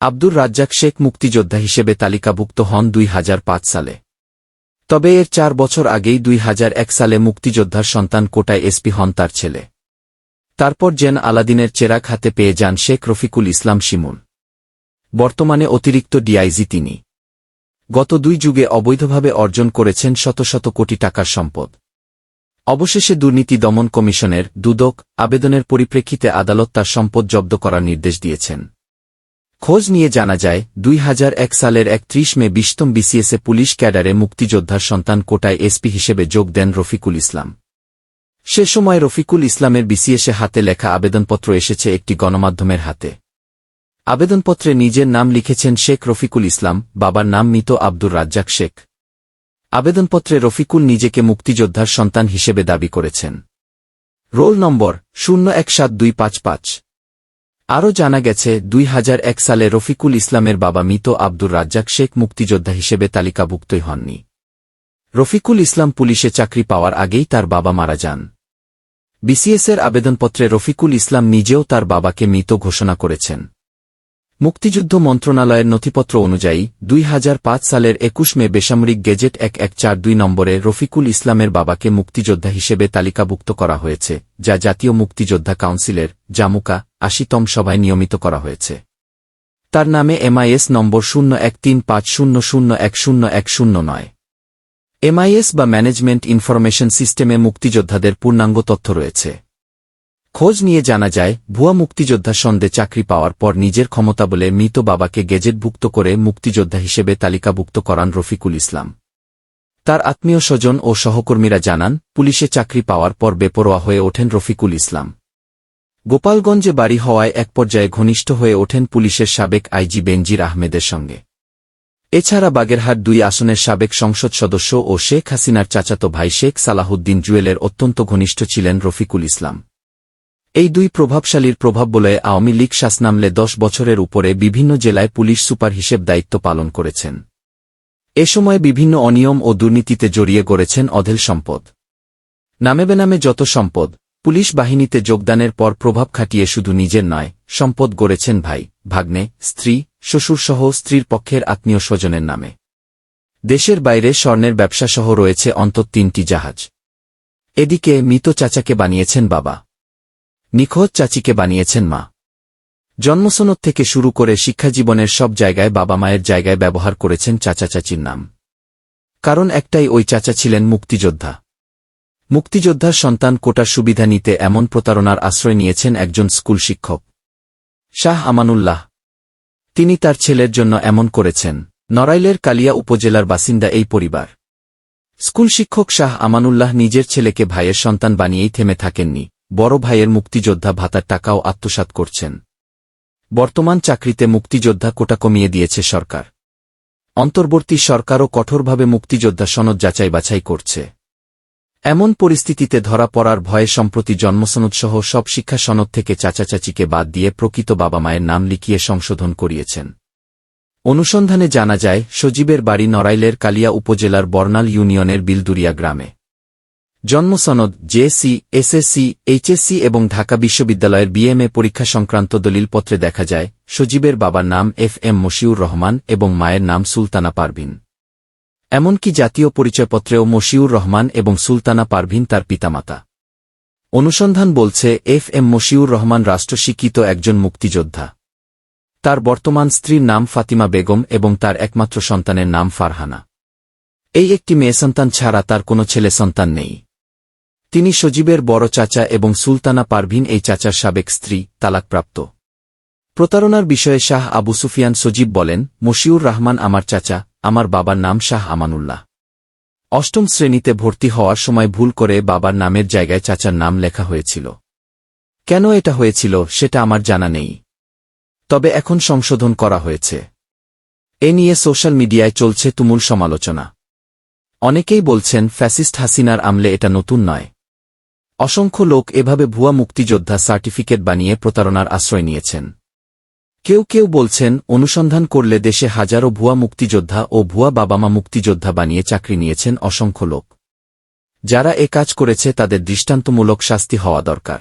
আব্দুর রাজ্জাক শেখ মুক্তিযোদ্ধা হিসেবে তালিকাভুক্ত হন দুই হাজার পাঁচ সালে। তবে এর চার বছর আগেই দুই হাজার এক সালে মুক্তিযোদ্ধার সন্তান কোটায় এসপি হন তার ছেলে। তারপর জেন আলাদিনের চেরাগ হাতে পেয়ে যান শেখ রফিকুল ইসলাম শিমুল। বর্তমানে অতিরিক্ত ডিআইজি তিনি। গত দুই যুগে অবৈধভাবে অর্জন করেছেন শত শত কোটি টাকার সম্পদ। অবশেষে দুর্নীতি দমন কমিশনের দুদক আবেদনের পরিপ্রেক্ষিতে আদালত তার সম্পদ জব্দ করার নির্দেশ দিয়েছেন। খোঁজ নিয়ে জানা যায়, দুই এক সালের একত্রিশ মে বিশতম বিসিএসএ পুলিশ ক্যাডারে মুক্তিযোদ্ধার সন্তান কোটায় এসপি হিসেবে যোগ দেন রফিকুল ইসলাম। সে সময় রফিকুল ইসলামের বিসিএসে হাতে লেখা আবেদনপত্র এসেছে একটি গণমাধ্যমের হাতে। আবেদনপত্রে নিজের নাম লিখেছেন শেখ রফিকুল ইসলাম, বাবার নাম মৃত আব্দুর রাজ্জাক শেখ। আবেদনপত্রে রফিকুল নিজেকে মুক্তিযোদ্ধার সন্তান হিসেবে দাবি করেছেন। রোল নম্বর শূন্য এক সাত দুই পাঁচ পাঁচ। আরও জানা গেছে, দুই এক সালে রফিকুল ইসলামের বাবা মৃত আব্দুর রাজ্জাক শেখ মুক্তিযোদ্ধা হিসেবে তালিকাভুক্তই হননি। রফিকুল ইসলাম পুলিশে চাকরি পাওয়ার আগেই তার বাবা মারা যান। বিসিএসের আবেদনপত্রে রফিকুল ইসলাম নিজেও তার বাবাকে মৃত ঘোষণা করেছেন। মুক্তিযুদ্ধ মন্ত্রণালয়ের নথিপত্র অনুযায়ী, দুই হাজার পাঁচ সালের একুশ মে বেসামরিক গেজেট এক এক চার দুই নম্বরে রফিকুল ইসলামের বাবাকে মুক্তিযোদ্ধা হিসেবে তালিকাভুক্ত করা হয়েছে, যা জাতীয় মুক্তিযোদ্ধা কাউন্সিলের, জামুকা, আশিতম সভায় নিয়মিত করা হয়েছে। তার নামে এমআইএস নম্বর শূন্য এক তিন পাঁচ শূন্য শূন্য এক শূন্য এক শূন্য নয়। এমআইএস বা ম্যানেজমেন্ট ইনফরমেশন সিস্টেমে মুক্তিযোদ্ধাদের পূর্ণাঙ্গ তথ্য রয়েছে। খোঁজ নিয়ে জানা যায়, ভুয়া মুক্তিযোদ্ধা সন্দেহ চাকরি পাওয়ার পর নিজের ক্ষমতা বলে মৃত বাবাকে গেজেটভুক্ত করে মুক্তিযোদ্ধা হিসেবে তালিকাভুক্ত করান রফিকুল ইসলাম। তার আত্মীয় স্বজন ও সহকর্মীরা জানান, পুলিশে চাকরি পাওয়ার পর বেপরোয়া হয়ে ওঠেন রফিকুল ইসলাম। গোপালগঞ্জে বাড়ি হওয়ায় এক পর্যায়ে ঘনিষ্ঠ হয়ে ওঠেন পুলিশের সাবেক আইজি বেনজির আহমেদের সঙ্গে। এছাড়া বাগেরহাট দুই আসনের সাবেক সংসদ সদস্য ও শেখ হাসিনার চাচাতো ভাই শেখ সালাহুদ্দিন জুয়েলের অত্যন্ত ঘনিষ্ঠ ছিলেন রফিকুল ইসলাম। এই দুই প্রভাবশালীর প্রভাব বলে আওয়ামী লীগ শাসনামলে দশ বছরের উপরে বিভিন্ন জেলায় পুলিশ সুপার হিসেব দায়িত্ব পালন করেছেন। এ সময় বিভিন্ন অনিয়ম ও দুর্নীতিতে জড়িয়ে গড়েছেন অধেল সম্পদ। নামে বেনামে যত সম্পদ, পুলিশ বাহিনীতে যোগদানের পর প্রভাব খাটিয়ে শুধু নিজের নয়, সম্পদ গড়েছেন ভাই, ভাগ্নে, স্ত্রী শ্বশুরসহ স্ত্রীর পক্ষের আত্মীয় স্বজনের নামে। দেশের বাইরে স্বর্ণের ব্যবসাসহ রয়েছে অন্তত তিনটি জাহাজ। এদিকে মৃত চাচাকে বানিয়েছেন বাবা। নিখোঁজ চাচিকে বানিয়েছেন মা। জন্মসনদ থেকে শুরু করে শিক্ষাজীবনের সব জায়গায় বাবা মায়ের জায়গায় ব্যবহার করেছেন চাচা চাচির নাম। কারণ একটাই ওই চাচা ছিলেন মুক্তিযোদ্ধা। মুক্তিযোদ্ধার সন্তান কোটার সুবিধা নিতে এমন প্রতারণার আশ্রয় নিয়েছেন একজন স্কুল শিক্ষক। শাহ আমানুল্লাহ। তিনি তার ছেলের জন্য এমন করেছেন, নড়াইলের কালিয়া উপজেলার বাসিন্দা এই পরিবার। স্কুল শিক্ষক শাহ আমানুল্লাহ নিজের ছেলেকে ভাইয়ের সন্তান বানিয়েই থেমে থাকেননি। বড় ভাইয়ের মুক্তিযোদ্ধা ভাতার টাকাও আত্মসাত করছেন। বর্তমান চাকরিতে মুক্তিযোদ্ধা কোটা কমিয়ে দিয়েছে সরকার। অন্তর্বর্তী সরকারও কঠোরভাবে মুক্তিযোদ্ধা সনদ যাচাই বাছাই করছে। এমন পরিস্থিতিতে ধরা পড়ার ভয়ে সম্প্রতি জন্মসনদসহ সব শিক্ষা সনদ থেকে চাচাচাচিকে বাদ দিয়ে প্রকৃত বাবা মায়ের নাম লিখিয়ে সংশোধন করিয়েছেন। অনুসন্ধানে জানা যায়, সজীবের বাড়ি নড়াইলের কালিয়া উপজেলার বর্নাল ইউনিয়নের বিলদুরিয়া গ্রামে। জন্মসনদ জেএসসি এসএসসি এইচএসসি এবং ঢাকা বিশ্ববিদ্যালয়ের বিএমএ পরীক্ষা সংক্রান্ত দলিলপত্রে দেখা যায়, সজীবের বাবার নাম এফ এম মশিউর রহমান এবং মায়ের নাম সুলতানা পারভিন। এমনকি জাতীয় পরিচয়পত্রেও মশিউর রহমান এবং সুলতানা পারভিন তার পিতামাতা। অনুসন্ধান বলছে, এফ এম মশিউর রহমান রাষ্ট্রস্বীকৃত একজন মুক্তিযোদ্ধা। তার বর্তমান স্ত্রীর নাম ফাতিমা বেগম এবং তার একমাত্র সন্তানের নাম ফারহানা। এই একটি মেয়ে সন্তান ছাড়া তার কোনো ছেলে সন্তান নেই। তিনি সজীবের বড় চাচা এবং সুলতানা পারভিন এই চাচার সাবেক স্ত্রী, তালাকপ্রাপ্ত। প্রতারণার বিষয়ে শাহ আবু সুফিয়ান সজীব বলেন, মশিউর রহমান আমার চাচা, আমার বাবার নাম শাহ আমানুল্লাহ। অষ্টম শ্রেণীতে ভর্তি হওয়ার সময় ভুল করে বাবার নামের জায়গায় চাচার নাম লেখা হয়েছিল। কেন এটা হয়েছিল, সেটা আমার জানা নেই। তবে এখন সংশোধন করা হয়েছে। এ নিয়ে সোশ্যাল মিডিয়ায় চলছে তুমুল সমালোচনা। অনেকেই বলছেন, ফ্যাসিস্ট হাসিনার আমলে এটা নতুন নয়। অসংখ্য লোক এভাবে ভুয়া মুক্তিযোদ্ধা সার্টিফিকেট বানিয়ে প্রতারণার আশ্রয় নিয়েছেন। কেউ কেউ বলছেন, অনুসন্ধান করলে দেশে হাজারো ভুয়া মুক্তিযোদ্ধা ও ভুয়া বাবামা মুক্তিযোদ্ধা বানিয়ে চাকরি নিয়েছেন অসংখ্য লোক। যারা এ কাজ করেছে তাদের দৃষ্টান্তমূলক শাস্তি হওয়া দরকার।